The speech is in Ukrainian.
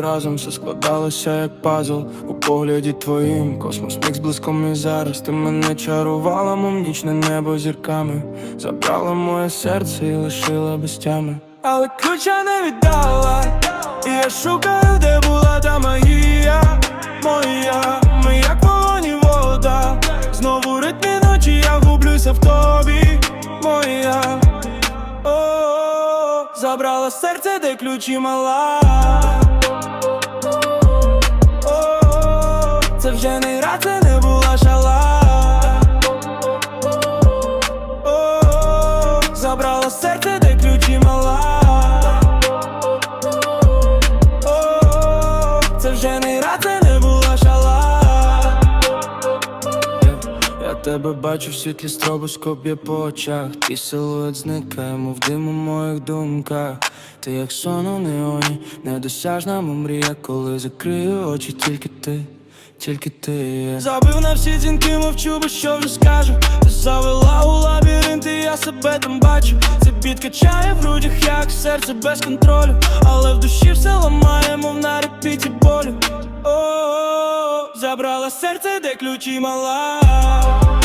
разом, все складалося як пазл у погляді твоїм. Космос міг з блиском і зараз. Ти мене чарувала, мов нічне небо зірками. Забрала моє серце і лишила без тями. Але ключа не віддала, і я шукаю, де була та забрала серце, де ключі мала. О, це вже не гра, це не була шала. О, забрала серце, де тебе бачу в світлі стробоскоп є по очах. Твій силует зникає, мов дим у моїх думках. Ти як сон у неоні, недосяжна мрія Коли закрию очі, тільки ти, тільки ти Забив на всі дзвінки, мовчу, бо що вже скажу. Ти завела у лабіринт, і я себе там бачу. Це біт качає в грудях, як серце без контролю. Але в душі все ламає, мов на репіті болю. О, забрала серце, де ключі мала.